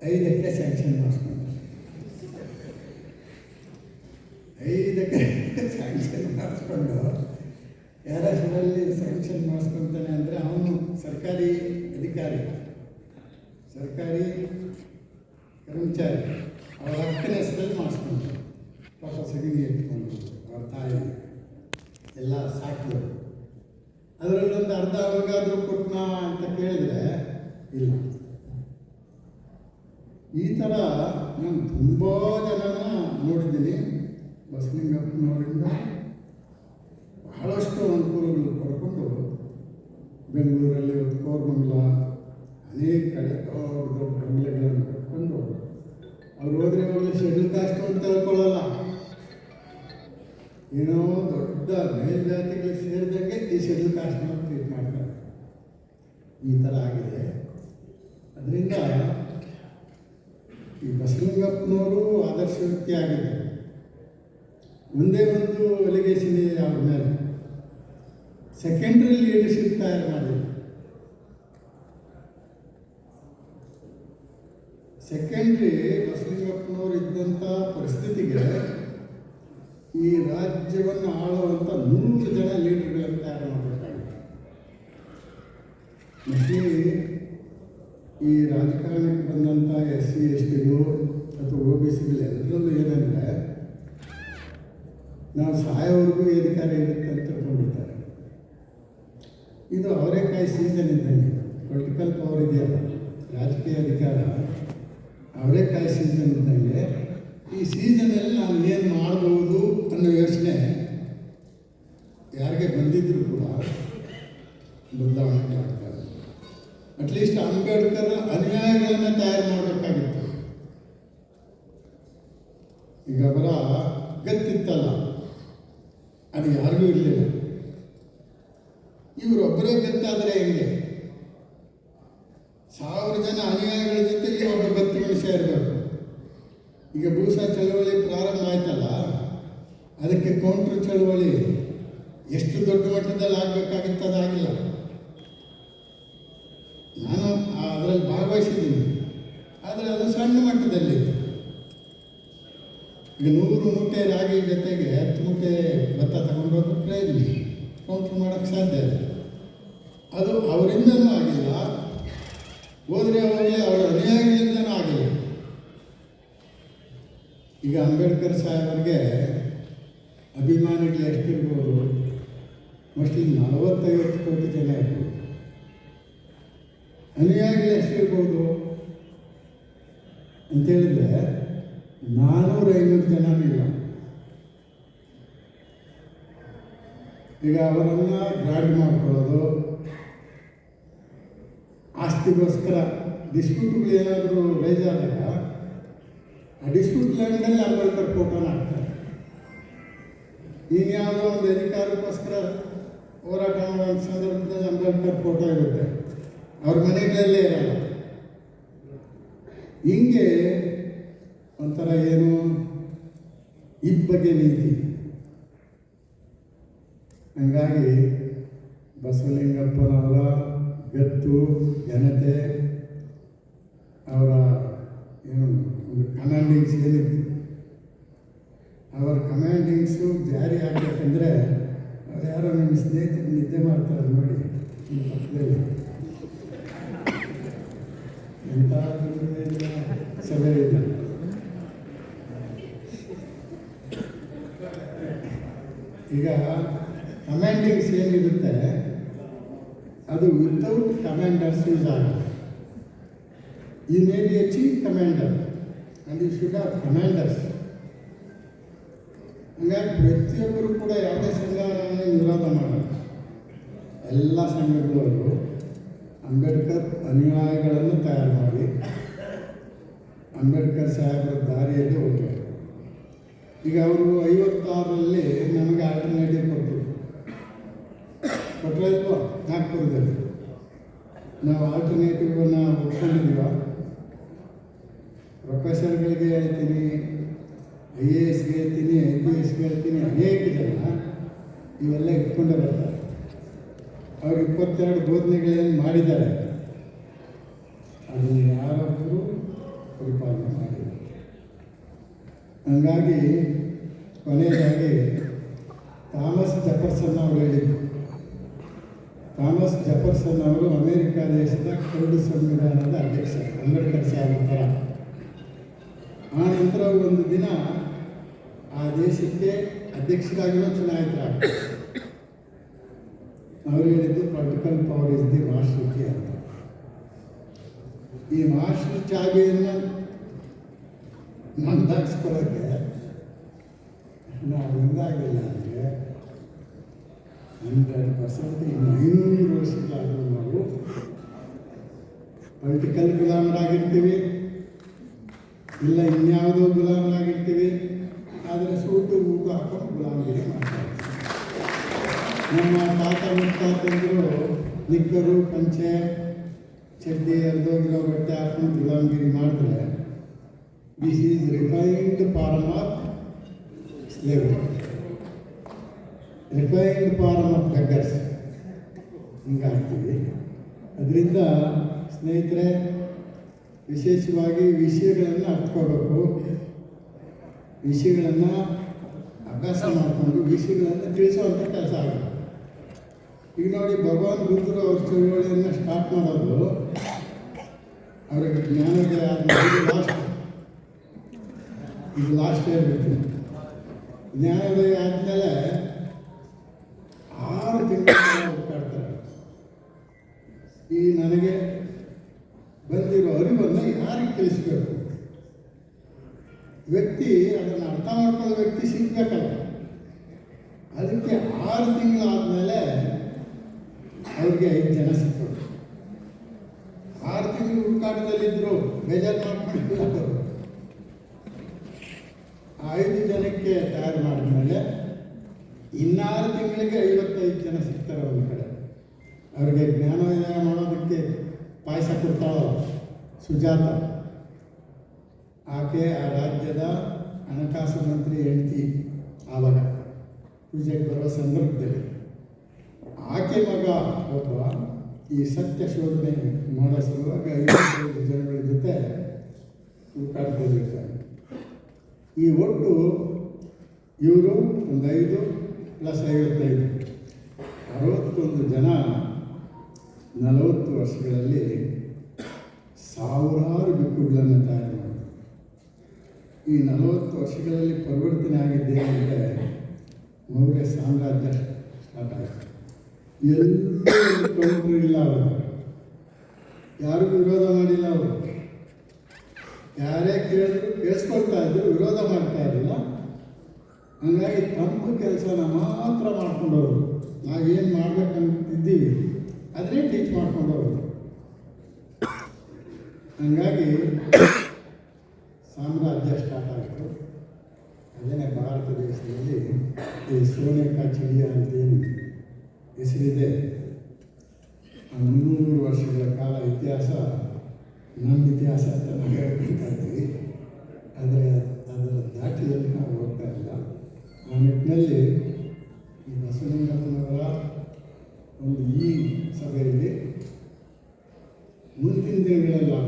ಐದು ಎಕರೆ ಸ್ಯಾಂಕ್ಷನ್ ಮಾಡಿಸ್ಕೊಂಡ್ರು ಐದು ಎಕರೆ ಸ್ಯಾಂಕ್ಷನ್ ಮಾಡಿಸ್ಕೊಂಡು ಯಾರ ಹೆಸರಲ್ಲಿ ಸ್ಯಾಂಕ್ಷನ್ ಮಾಡಿಸ್ಕೊತಾನೆ ಅಂದರೆ ಅವನು ಸರ್ಕಾರಿ ಅಧಿಕಾರಿ, ಸರ್ಕಾರಿ ಕರ್ಮಚಾರಿ. ಅವರ ಅಕ್ಕನ ಹೆಸರಲ್ಲಿ ಮಾಡಿಸ್ಕೊಂಡ್ರು ಪಾಪ ಸಗಣಿ ಎತ್ಕೊಂಡು ಅವ್ರ ತಾಯಿ, ಎಲ್ಲ ಸಾಕಿದ್ರು ಅದರಲ್ಲೊಂದು ಅರ್ಧ ಅವಾಗಾದರೂ ಕೊಟ್ನ ಅಂತ ಕೇಳಿದ್ರೆ ಇಲ್ಲ. ಈ ಥರ ನಾನು ತುಂಬ ಜನನ ನೋಡಿದ್ದೀನಿ. ಬಸಲಿಂಗಪ್ಪನವರಿಂದ ಬಹಳಷ್ಟು ಅನುಕೂಲಗಳು ಪಡ್ಕೊಂಡು ಬೆಂಗಳೂರಲ್ಲಿ ಒಂದು ಕೋರ್ಮಂಗಲ ಅನೇಕ ಕಡೆ ದೊಡ್ಡ ದೊಡ್ಡ ಬಂಗ್ಲೆಗಳನ್ನು ಕಟ್ಕೊಂಡು ಅವ್ರು ಹೋದ್ರೆ ಒಂದು ಶೆಡ್ಯೂಲ್ ಕಾಸ್ಟ್ ಅಂತ ತಿಳ್ಕೊಳ್ಳಲ್ಲ. ಏನೋ ದೊಡ್ಡ ಮೇಲ್ಜಾತಿಗಳು ಸೇರಿದಂಗೆ ಈ ಶೆಡ್ಯೂಲ್ ಕಾಸ್ಟ್ ಟ್ರೀಟ್ ಮಾಡ್ತಾರೆ. ಈ ಥರ ಆಗಿದೆ. ಅದರಿಂದ ಈ ಬಸಲಿಂಗಪ್ಪನವರು ಆದರ್ಶ ವ್ಯಕ್ತಿ ಆಗಿದೆ ಒಂದೇ ಒಂದು ಅಲಿಗೇಷನ್ ಇದೆ ಅವ್ರ ಮೇಲೆ. ಸೆಕೆಂಡ್ರಿ ಲೀಡರ್ಶಿಪ್ ತಯಾರು ಮಾಡಿದ್ರು. ಸೆಕೆಂಡ್ರಿ ಬಸವಲಿಂಗಪ್ಪನವರು ಇದ್ದಂಥ ಪರಿಸ್ಥಿತಿಗೆ ಈ ರಾಜ್ಯವನ್ನು ಆಳುವಂಥ ನೂರು ಜನ ಲೀಡರ್ಗಳನ್ನು ತಯಾರು ಮಾಡಬೇಕಾಗಿತ್ತು. ಈ ರಾಜಕಾರಣಕ್ಕೆ ಬಂದಂಥ ಎಸ್ ಸಿ, ಎಸ್ ಟಿಗಳು ಅಥವಾ ಒ ಬಿ ಸಿಗಳು ಎಲ್ಲರಲ್ಲೂ ಏನಂದರೆ, ನಾವು ಸಹಾಯವರೆಗೂ ಈ ಅಧಿಕಾರ ಇರುತ್ತೆ ಅಂತ ತಿಳ್ಕೊಂಡಿರ್ತಾರೆ ಇದು ಅವರೇಕಾಯಿ ಸೀಸನ್ ಇದ್ದಂಗೆ. ಪೊಲಿಟಿಕಲ್ ಪವರ್ ಇದೆಯಲ್ಲ, ರಾಜಕೀಯ ಅಧಿಕಾರ, ಅವರೇಕಾಯಿ ಸೀಸನ್ ಇದ್ದಂಗೆ. ಈ ಸೀಸನಲ್ಲಿ ನಾವು ಏನು ಮಾಡಬಹುದು ಅನ್ನೋ ಯೋಚನೆ ಯಾರಿಗೆ ಬಂದಿದ್ರು ಕೂಡ ಬದಲಾವಣೆ ಮಾಡ್ತಾರೆ ಅಟ್ಲೀಸ್ಟ್ ಅಂಬೇಡ್ಕರ್ ಅನ್ಯಾಯಗಳನ್ನ ತಯಾರು ಮಾಡಬೇಕಾಗಿತ್ತು. ಈಗ ಅವರ ಗತ್ತಿತ್ತಲ್ಲ. ಅದು ಯಾರಿಗೂ ಇರಲಿಲ್ಲ. ಇವರೊಬ್ಬರೇ ಗತ್ತಾದರೆ ಹೆಂಗೆ? ಸಾವಿರ ಜನ ಅನುಯಾಯಿಗಳ ಜೊತೆ ಒಬ್ಬ ಗತ್ತು ಮನುಷ್ಯ ಇರಬೇಕು. ಈಗ ಭೂಸಾ ಚಳವಳಿ ಪ್ರಾರಂಭ ಆಯ್ತಲ್ಲ, ಅದಕ್ಕೆ ಕೌಂಟ್ರ್ ಚಳವಳಿ ಎಷ್ಟು ದೊಡ್ಡ ಮಟ್ಟದಲ್ಲಿ ಆಗಬೇಕಾಗಿತ್ತು ಅದಾಗಿಲ್ಲ ನಾನು ಅದರಲ್ಲಿ ಭಾಗವಹಿಸಿದ್ದೀನಿ ಆದರೆ ಅದು ಸಣ್ಣ ಮಟ್ಟದಲ್ಲಿ ನೂರು ಮೂಟೆ ರಾಗಿ ಜೊತೆಗೆ ಹತ್ತು ಮೂಟೆ ಭತ್ತ ತಗೊಂಡೋದ್ರೆ ಪ್ರಯೋಜನ ಕೌಂಟ್ರ್ ಮಾಡೋಕ್ಕೆ ಸಾಧ್ಯ ಇಲ್ಲ. ಅದು ಅವರಿಂದನೂ ಆಗಿಲ್ಲ. ಹೋದರೆ ಅವರಿಗೆ ಅವರ ಅನುಯಾಯಿಗಳಿಂದನೂ ಆಗಿಲ್ಲ. ಈಗ ಅಂಬೇಡ್ಕರ್ ಸಾಹೇಬರಿಗೆ ಅಭಿಮಾನಿಗಳು ಎಷ್ಟಿರ್ಬೋದು? ಮೋಸ್ಟ್ಲಿ ನಲವತ್ತೈವತ್ತು ಕೋಟಿ ಜನ ಇರ್ಬೋದು. ಅನುಯಾಯಿಗಳು ಎಷ್ಟಿರ್ಬೋದು? ಅಂತೇಳಿದ್ರೆ ಜನನೂ ಈಗ ಅವರನ್ನು ಗಾಡಿ ಮಾಡ್ಕೊಳ್ಳೋದು, ಆಸ್ತಿಗೋಸ್ಕರ ಡಿಸ್ಪ್ಯೂಟ್ಗಳು ಏನಾದರೂ ಆದಾಗ ಆ ಡಿಸ್ಪ್ಯೂಟ್ ಲ್ಯಾಂಡಲ್ಲಿ ಅಂಬೇಡ್ಕರ್ ಫೋಟೋನ ಹಾಕ್ತಾರೆ. ಈಗ ಯಾವುದೋ ಒಂದು ಅಧಿಕಾರಕ್ಕೋಸ್ಕರ ಹೋರಾಟ ಮಾಡೋ ಸಂದರ್ಭದಲ್ಲಿ ಅಂಬೇಡ್ಕರ್ ಫೋಟೋ ಇರುತ್ತೆ. ಅವ್ರ ಮನೆಗಳಲ್ಲೇ ಇರಲ್ಲ. ಹಿಂಗೆ ಒಂಥರ ಏನು ಇಬ್ಬಗೆ ನೀತಿ. ಹಂಗಾಗಿ ಬಸವಲಿಂಗಪ್ಪನವರ ಗತ್ತು ಜನತೆ, ಅವರ ಏನು, ಒಂದು ಕಮಾಂಡಿಂಗ್ಸ್ ಏನಿತ್ತು? ಅವರ ಕಮಾಂಡಿಂಗ್ಸು ಜಾರಿ ಆಗಬೇಕಂದ್ರೆ ಅವ್ರು ಯಾರೋ ನಿಮ್ಮ ಸ್ನೇಹಿತರು ನಿದ್ದೆ ಮಾಡ್ತಾರೆ ನೋಡಿ, ನಿಮ್ಮ ಪಕ್ಕದಲ್ಲಿ. ಎಂಥ ಸಭೆ ಇದೆ. ಈಗ ಕಮ್ಯಾಂಡಿಂಗ್ಸ್ ಏನಿರುತ್ತೆ ಅದು ವಿತೌಟ್ ಕಮಾಂಡರ್ಸ್ ಯೂಸ್ ಆಗುತ್ತೆ. ಈ maybe a chief commander and you should of commanders ಹಂಗಾಗಿ ಪ್ರತಿಯೊಬ್ಬರು ಕೂಡ ಯಾವುದೇ ಸಂಘವನ್ನು ವಿರೋಧ ಮಾಡಲ್ಲ. ಎಲ್ಲ ಸಂಘಗಳವರು ಅಂಬೇಡ್ಕರ್ ಅನುಯಾಯಿಗಳನ್ನು ತಯಾರು ಮಾಡಿ, ಅಂಬೇಡ್ಕರ್ ಸಾಹೇಬರ ದಾರಿಯಲ್ಲಿ ಈಗ ಅವರು ಐವತ್ತಾರರಲ್ಲಿ ನಮಗೆ ಆಲ್ಟರ್ನೇಟಿವ್ ಕೊಟ್ಟರು. ಕೊಟ್ಟರೆ ನಾಗ್ಪುರದಲ್ಲಿ. ನಾವು ಆಲ್ಟರ್ನೇಟಿವನ್ನು ಒಪ್ಕೊಂಡಿದ್ದೀವ? ಪ್ರೊಫೆಸರ್ಗಳಿಗೆ ಹೇಳ್ತೀನಿ ಐ ಎ ಎಸ್ಗೆ ಹೇಳ್ತೀನಿ ಐ ಪಿ ಎಸ್ಗೆ ಹೇಳ್ತೀನಿ, ಅನೇಕ ಜನ ಇವೆಲ್ಲ ಇಟ್ಕೊಂಡೇ ಬರ್ತಾರೆ. ಅವ್ರು ಇಪ್ಪತ್ತೆರಡು ಬೋಧನೆಗಳೇನು ಮಾಡಿದ್ದಾರೆ? ಅದನ್ನು ಯಾರೊಬ್ಬರು ಪರಿಪಾಲನೆ ಮಾಡಿಲ್ಲ ಹಂಗಾಗಿ ಕೊನೆಯದಾಗಿ ಥಾಮಸ್ ಜಫರ್ಸನ್ ಅವರು ಹೇಳಿದ್ದು. ಥಾಮಸ್ ಜಫರ್ಸನ್ ಅವರು ಅಮೇರಿಕ ದೇಶದ ಕರಡು ಸಂವಿಧಾನದ ಅಧ್ಯಕ್ಷ, ಅಂಬೇಡ್ಕರ್ ಸಾಹೇಬ್ ಥರ ಆ ನಂತರ ಒಂದು ದಿನ ಆ ದೇಶಕ್ಕೆ ಅಧ್ಯಕ್ಷರಾಗಿಯೂ ಚುನಾಯಿತರಾಗ್ತಾರೆ. ಅವರು ಹೇಳಿದ್ದು political power is the master ಅಂತ. ಈ ಮಾಸ್ಟರ್ ನಮ್ದಾಗಿಸ್ಕೊಳ್ಳೋಕ್ಕೆ ನಾವು ಒಂದಾಗಿಲ್ಲ ಅಂದರೆ ಹಂಡ್ರೆಡ್ ಪರ್ಸೆಂಟ್ ಇನ್ನು ಐನೂರು ವರ್ಷಗಳಾದರೂ ನಾವು ಪೊಲಿಟಿಕಲ್ ಗುಲಾಮರಾಗಿರ್ತೀವಿ. ಇಲ್ಲ ಇನ್ಯಾವುದೋ ಗುಲಾಮರಾಗಿರ್ತೀವಿ. ಆದರೆ ಸೂಟು, ಊಟು ಹಾಕೊಂಡು ಗುಲಾಮಗಿರಿ ಮಾಡ್ತಾರೆ. ನಮ್ಮ ತಾತ, ಮುತ್ತಾತಂದರು ನಿಗ್ಗರು ಪಂಚೆ, ಚಡ್ಡಿ ಕಿಲೋ ಬಟ್ಟೆ ಹಾಕೊಂಡು ಗುಲಾಮಗಿರಿ ಮಾಡಿದ್ರೆ this is refined form of slavery. Refined form of beggars ಹಿಂಗಾಗ್ತೀವಿ ಅದರಿಂದ ಸ್ನೇಹಿತರೆ, ವಿಶೇಷವಾಗಿ ವಿಷಯಗಳನ್ನು ಅರ್ಥಕೋಬೇಕು. ವಿಷಯಗಳನ್ನು ಅಭ್ಯಾಸ ಮಾಡಿಕೊಂಡು ವಿಷಯಗಳನ್ನು ತಿಳಿಸುವಂಥ ಕೆಲಸ ಆಗುತ್ತೆ. ಈಗ ನೋಡಿ, ಭಗವಾನ್ ಬುದ್ಧರು ಅವ್ರ ಚಳುವಳಿಯನ್ನು ಸ್ಟಾರ್ಟ್ ಮಾಡೋದು, ಅವರಿಗೆ ಜ್ಞಾನದ ಲಾಸ್ಟ್ ಇದು ಲಾಸ್ಟ್ ಹೇಳ್ಬಿಡ್ತೀನಿ ಜ್ಞಾನೋದಯ ಆದಮೇಲೆ ಆರು ತಿಂಗಳು ಹುಡುಕಾಡ್ತಾರೆ ಈ ನನಗೆ ಬಂದಿರೋ ಅರಿವನ್ನು ಯಾರಿಗೆ ತಿಳಿಸ್ಬೇಕು? ವ್ಯಕ್ತಿ ಅದನ್ನು ಅರ್ಥ ಮಾಡ್ಕೊಳ್ಳೋ ವ್ಯಕ್ತಿ ಸಿಗ್ಬೇಕಲ್ಲ. ಅದಕ್ಕೆ ಆರು ತಿಂಗಳಾದಮೇಲೆ ಅವ್ರಿಗೆ ಐದು ಜನ ಸಿಕ್ಕರು ಆರು ತಿಂಗಳು ಹುಡುಕಾಟದಲ್ಲಿದ್ದರು ಬೇಜಾರು ಮಾಡ್ಕೊಂಡಿಲ್ಲ ಅವರು ಆ ಐದು ತಯಾರು ಮಾಡಿದ್ಮೇಲೆ ಇನ್ನಾರು ತಿಂಗಳಿಗೆ ಐವತ್ತೈದು ಜನ ಸಿಗ್ತಾರೆ ಒಂದು ಕಡೆ. ಅವರಿಗೆ ಜ್ಞಾನೋದಯ ಮಾಡೋದಕ್ಕೆ ಪಾಯಸ ಕೊಡ್ತಾಳೋ ಸುಜಾತ. ಆಕೆ ಆ ರಾಜ್ಯದ ಹಣಕಾಸು ಮಂತ್ರಿ, ಹೆಂಡತಿ ಆವಾಗ. ಪೂಜೆಗೆ ಬರೋ ಸಂದರ್ಭದಲ್ಲಿ ಆಕೆ ಮಗ ಒಬ್ಬ ಈ ಸತ್ಯ ಶೋಧನೆ ಮಾಡೋ ಸಲುವಾಗಿ ಐವತ್ತೈದು ಜನಗಳ ಜೊತೆ ಹುಡುಕಾಟದಲ್ಲಿರ್ತಾರೆ ಈ ಒಟ್ಟು ಇವರು, ಒಂದು ಐದು ಪ್ಲಸ್ ಐವತ್ತೈದು. ಅರವತ್ತೊಂದು ಜನ ನಲವತ್ತು ವರ್ಷಗಳಲ್ಲಿ ಸಾವಿರಾರು ಬಿಕ್ಕುಗಳನ್ನು ತಯಾರು ಮಾಡಿದ್ರು. ಈ ನಲವತ್ತು ವರ್ಷಗಳಲ್ಲಿ ಪರಿವರ್ತನೆ ಆಗಿದ್ದೇನೆಂದರೆ ಮೌರ್ಯ ಸಾಮ್ರಾಜ್ಯ ಸ್ಟಾರ್ಟ್ ಆಯಿತು. ಎಲ್ಲರೂ ಇಲ್ಲ ಅವರು ಯಾರಿಗೂ ವಿರೋಧ ಮಾಡಿಲ್ಲ ಅವರು. ಯಾರೇ ಕೇಳಿದ್ರು ಕೇಳಿಸ್ಕೊಳ್ತಾ ಇದ್ರು, ವಿರೋಧ ಮಾಡ್ತಾ ಇರಲಿಲ್ಲ. ಹಂಗಾಗಿ ತಮ್ಮ ಕೆಲಸನ ಮಾತ್ರ ಮಾಡ್ಕೊಂಡವರು. ನಾವೇನು ಮಾಡ್ಬೇಕಂತಿದ್ದೀವಿ ಅದನ್ನೇ ಟೀಚ್ ಮಾಡ್ಕೊಂಡವರು. ಹಂಗಾಗಿ ಸಾಮ್ರಾಜ್ಯ ಸ್ಟಾರ್ಟ್ ಆಯಿತು. ಅದೇನೇ ಭಾರತ ದೇಶದಲ್ಲಿ ಈ ಸೋನೆಕಾ ಚಿಡಿಯ ಅಂತೇನು ಹೆಸರಿದೆ. ಮುನ್ನೂರು ವರ್ಷಗಳ ಕಾಲ ಇತಿಹಾಸ ನಮ್ಮ ಇತಿಹಾಸ ಅಂತ ನಾವು ಹೇಳ್ಕೊಳ್ತಾ ಇದ್ದೀವಿ. ಆದರೆ ಅದರ ದಾಟಿಯಲ್ಲಿ ನಾವು ಹೋಗ್ತಾ ಇಲ್ಲ. ಆ ನಿಟ್ಟಿನಲ್ಲಿ ಈ ಬಸವಲಿಂಗಪ್ಪನವರ ಒಂದು ಈ ಸಭೆಯಲ್ಲಿ ಮುಂದಿನ ದಿನಗಳಲ್ಲಾಗ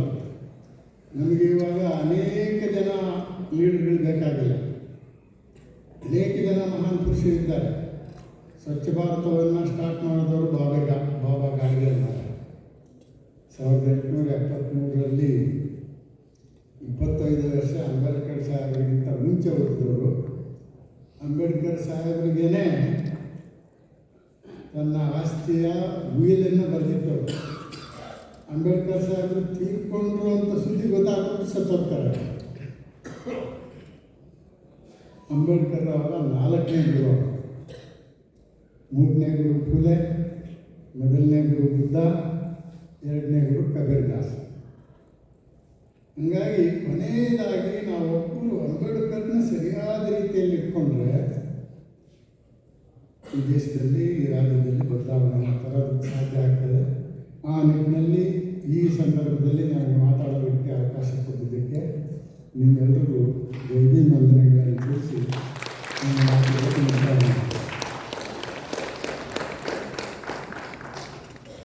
ನಮಗೆ ಇವಾಗ ಅನೇಕ ಜನ ಲೀಡರ್ಗಳು ಬೇಕಾಗಿಲ್ಲ ಅನೇಕ ಜನ ಮಹಾನ್ ಪುರುಷರಿದ್ದಾರೆ ಸ್ವಚ್ಛ ಭಾರತವನ್ನು ಸ್ಟಾರ್ಟ್ ಮಾಡಿದವರು ಬಾಬಾ ಬಾಬಾ ಗಾಂಧಿ ಸಾವಿರದ ಎಂಟುನೂರ ಎಪ್ಪತ್ತ್ಮೂರರಲ್ಲಿ ಇಪ್ಪತ್ತೈದು ವರ್ಷ ಅಂಬೇಡ್ಕರ್ ಸಾಹೇಬರಿಗಿಂತ ಮುಂಚೆ ಓದಿದವರು. ಅಂಬೇಡ್ಕರ್ ಸಾಹೇಬರಿಗೇನೆ ತನ್ನ ಆಸ್ತಿಯ ವೀಲನ್ನು ಬರೆದಿಟ್ಟರು ಅಂಬೇಡ್ಕರ್ ಸಾಹೇಬರು ತೀರ್ಕೊಂಡ್ರು ಅಂತ ಸುದ್ದಿ ಗೊತ್ತಾಗ್ಬಿಟ್ಟು ಸತ್ತೋಗ್ತಾರೆ. ಅಂಬೇಡ್ಕರ್ ಅವರ ನಾಲ್ಕನೇ ಗುರು ಮೂರನೇ ಗುರು ಫುಲೆ ಮೊದಲನೇ ಗುರು ಬುದ್ಧ, ಎರಡನೇ ಗುರು ಕಬೀರ್ ದಾಸ್ ಹಂಗಾಗಿ ಕೊನೆಯದಾಗಿ ನಾವು ಒಬ್ಬರು ಅಂಬೇಡ್ಕರ್ನ ಸರಿಯಾದ ರೀತಿಯಲ್ಲಿ ಇಟ್ಕೊಂಡ್ರೆ ಈ ದೇಶದಲ್ಲಿ, ಈ ರಾಜ್ಯದಲ್ಲಿ ಬದಲಾವಣೆ ಸಾಧ್ಯ ಆಗ್ತದೆ. ಆ ನಿಟ್ಟಿನಲ್ಲಿ ಈ ಸಂದರ್ಭದಲ್ಲಿ ನಾನು ಮಾತಾಡೋದಕ್ಕೆ ಅವಕಾಶ ಕೊಟ್ಟಿದ್ದಕ್ಕೆ ನಿಮ್ಮೆಲ್ಲರಿಗೂ ದೈವಿ ವಂದನೆಗಳನ್ನು ತಿಳಿಸಿ.